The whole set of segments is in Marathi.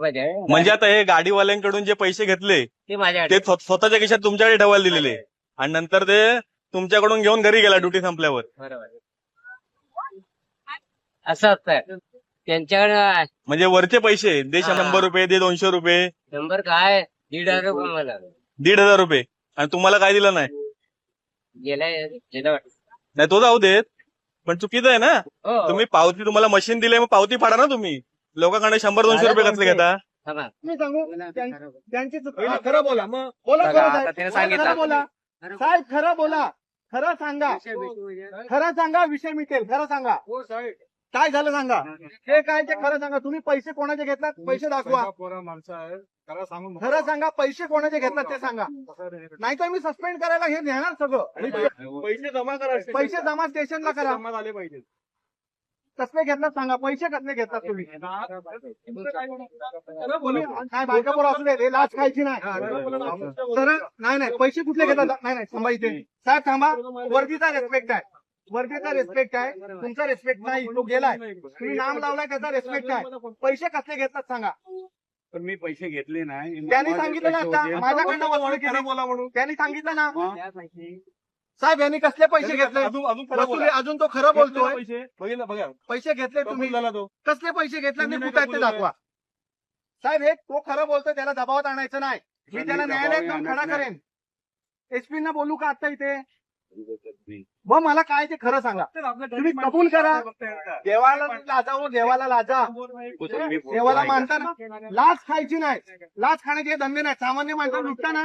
म्हणजे? आता हे गाडीवाल्यांकडून जे पैसे घेतले ते माझ्याकडे. ते स्व- स्वतःच्या खिशात तुमच्याकडे ठेवायला दिलेले. आणि नंतर ते तुमच्याकडून घेऊन घरी गेला ड्युटी संपल्यावर. बरोबर असं असतं. त्यांच्याकडे म्हणजे वरचे पैसे दे हा. शंभर रुपये दे दोनशे रुपये. नंबर काय? दीड हजार रुपये मला. दीड हजार रुपये. आणि तुम्हाला काय दिलं नाही? गेलाय गेलं वाटतं. नाही तो जाऊ देत. पण चुकीचं आहे ना? हो. तुम्ही पावती तुम्हाला मशीन दिले मग पावती फाडा ना तुम्ही. लोकांकडे शंभर दोनशे रुपये कसले घेता. मी सांगू त्यां- त्यांची चूक- हा, खरं बोला मग बोला बघा, खरं आता. त्याने सांगितलं. खरं बोला. साहेब खरं बोला. खरं सांगा. खरं सांगा विषय मिटेल. खरं सांगा. काय झालं सांगा? हे काय ते खरं सांगा? तुम्ही पैसे कोणाचे घेतलात? पैसे दाखवा. खरं सांगा पैसे कोणाचे घेतलात ते सांगा. नाही तर मी सस्पेंड करायला हे नेणार सगळं. पैसे जमा करा पैसे जमा स्टेशनला करा. जमा झाले पाहिजे कसले घेतलात सांगा पैसे कसले घेतलात तुम्ही? काय बायका बोला असू दे हे लाच खायची नाही. तर नाही नाही पैसे कुठले घेतात? नाही नाही थांबा इथे. साहेब थांबा. वर्दीचा रेस्पेक्ट आहे. वर्दीचा रेस्पेक्ट आहे. तुमचा रेस्पेक्ट नाही तो गेलाय. तुम्ही नाम लावलाय त्याचा रेस्पेक्ट आहे. पैसे कसले घेतात सांगा. पण मी पैसे घेतले नाही. त्यांनी सांगितलं ना आता. माझ्याकडनं वसूल खरं केली बोला म्हणून त्यांनी सांगितलं ना? साहेब यांनी कसले पैसे घेतले? अजून अजून खरं वसुली बोला. अजून तो खरं बोलतोय. पैसे? बघितलं बघा. पैसे घेतले तुम्ही. कबूल झाला तो? कसले पैसे घेतले आणि तुम्ही कुठे आहेत ते नाही दाखवा. साहेब हे तो खरं बोलतोय त्याला दबावात आणायचं नाही. मी त्याला न्यायालयात जाऊन खडा. करेन. एसपी ना बोलू का आता इथे? व मला काय ते खरं सांगा. तुम्ही कबूल करा. देवाला लाजा हो देवाला लाजा. देवाला मानता ना लाच खायची नाही. लाच खाण्याचे हे धंदे नाही. सामान्य माणसाला लुटता ना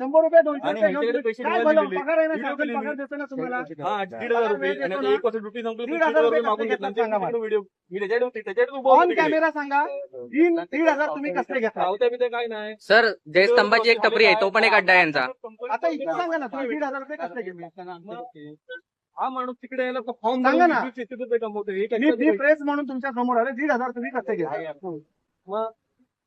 शंभर रुपये आणि ह्याच्याकडे पैसे व्हिडिओ केलेले. हा दीड हजार आणि आता एक दीड हजार मागून सांगा मला. व्हिडिओ मी त्याच्याकडे त्याच्याकडे उभा ऑन होतो तिकडे. कॅमेरा सांगा. तीन दीड हजार तुम्ही कसले घेतला पावत्या बिवत्या काय नाही. सर जयस्तंभाची एक टपरी आहे तो पण एक अड्डा आहे यांचा. आता इथे सांगा ना तुम्ही दीड हजार रुपये कसले घेतले हा माणूस तिकडे यायला फॉर्म सांगा ना. रुपये कमवतो एक मी प्रेस म्हणून तुमच्यासमोर आले दीड हजार तुम्ही कसले घेतले मग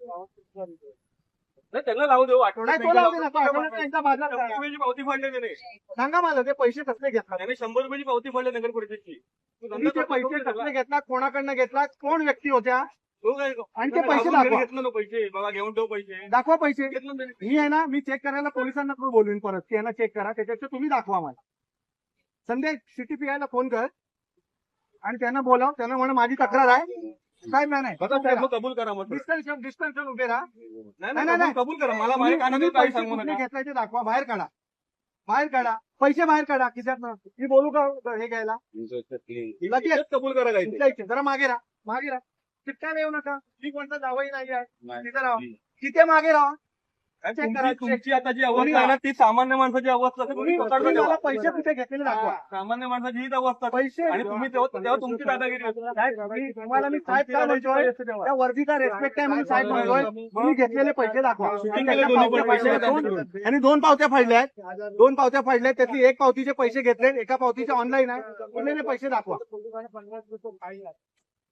नाही, त्यांना लावू देऊ आठवड्यात नाही तो लावू दे ना, तो आठवड्यात एकदा बाजार शंभर करा. रुपयाची पावती फाडली त्याने. सांगा मला ते पैसे कसले घेतला त्याने शंभर रुपयाची पावती फाडली नगर परिषदची तुम्ही ते पैसे कसले घेतलात कोणाकडनं घेतलात कोण व्यक्ती होत्या? तो काय आणि ते पैसे दाखवा. घेतलं ना पैसे बाबा घेऊन ठेव पैसे. दाखवा पैसे. घेतलं ना त्याने. मी आहे ना मी चेक करायला पोलिसांना पण बोलवीन परत की यांना चेक करा त्याच्यापेक्षा तुम्ही दाखवा मला. संध्या सिटी पीआयला फोन कर. आणि त्यांना बोलाव त्यांना म्हणा माझी तक्रार आहे. काय नाही नाही. बघा साहेब, मग कबूल करा मग. डिस्टन्स डिस्टन्स उभे राहा. नाही नाही, नाही नाही. कबूल- करा. मला माझ्या कानाने तुम्ही पैसे सांगू कुठले नका. घेतलाय ते दाखवा बाहेर काढा. बाहेर काढा. पैसे बाहेर काढा खिशात मी बोलू का हे घ्यायला? लगेच इथेच कबूल करा इथे. जरा मागे राहा मागे राहा. चिटकायला येऊ नका. मी कोणता जावही नाही. आहे तिथे राहा. तिथे मागे राहा. तुमची आता जी अवस्था आहे ना ती सामान्य माणसाची अवस्था. तुम्ही तुम्ही मला. पैसे कुठे घेतलेले दाखवा. सामान्य माणसाची हीच अवस्था. पैसे आणि तुम्ही तेव्हा तेव्हा तुमची दादागिरी. साहेब, मी- तुम्हाला मी साहेब काय म्हणतोय त्या वर्दीचा रेस्पेक्ट आहे म्हणून साहेब म्हणतोय तुम्ही घेतलेले पैसे दाखवा. केले दोन्ही पैसे घेतले. आणि दोन पावत्या फाडल्या आहेत. दोन पावत्या फाडल्या आहेत. त्यातली एक पावतीचे पैसे घेतले एका पावतीचे ऑनलाईन आहे. उरलेले पैसे दाखवा.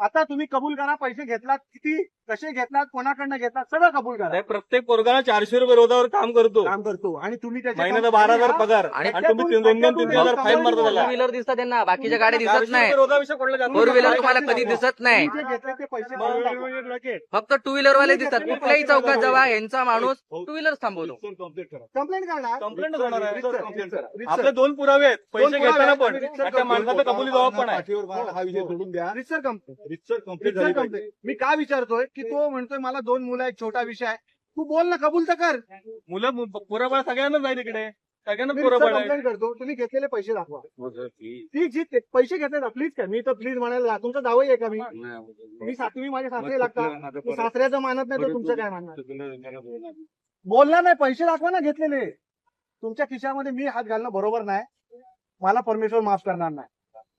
आता तुम्ही कबूल करा पैसे घेतलात किती? कसे घेतलात कोणाकडनं घेतलात सगळं कबूल करा. नाही, प्रत्येक पोरगाला चारशे रुपये रोजावर काम करतो. काम करतो. आणि तुम्ही त्याचे महिन्याला बारा हजार पगार. आणि आणि तुम्ही तीन- दोन दोन तीन तीन हजार फाईन मारता फोर त्याला. व्हीलर दिसतात त्यांना बाकीच्या गाड्या दिसत चारशे नाही. रुपये रोजाविषयी कोणाला जास्त फोर व्हीलर. तुम्हाला कधी दिसत नाही. तुम्ही जे घेतले ते पैसे भरून टाका. फक्त टू व्हीलर वाले दिसतात कुठल्याही चौकात जेव्हा यांचा माणूस टू व्हीलर थांबवतो. कंप्लेंट करणार? कंप्लेंट होणार आहे. रीतसर, रीतसर, रीतसर. आपले दोन पुरावे आहेत. पैसे पुरावे घेताना आहेत. पण. रीतसर त्या माणसाचा कबुली जबाब पण आहे. हा. विषय सोडून द्या रीतसर कंप्लेंट रितसर कंप्लीट रीतसर कंप्लेंट मी का विचारतोय? की तो म्हणतोय मला दोन मुलं आहेत छोटा विषय आहे. तू बोल ना कबूल तर कर. मुलं मु- पुराबळ सगळ्यांना जाईल इकडे. सगळ्यांना मी पुराबळ आहे. कंप्लेंट करतो तुम्ही घेतलेले पैसे दाखवा. ती जी ते- पैसे घेतले ना प्लीज काय मी तर प्लीज म्हणायला तुमचा दावाही आहे का मी? मी सातवी माझे सासरे लागतात मी सासऱ्याचं मानत नाही तर तुमचं काय मानणार? बोलणार नाही पैसे दाखवा ना घेतलेले. तुमच्या खिशामध्ये मी हात घालणं बरोबर नाही. मला परमेश्वर माफ करणार नाही.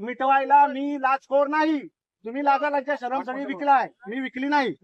मिटवायला मी लाचखोर नाही. तुम्ही लाजा लाजच्या शरम सगळी विकलाय. मी विकली नाही.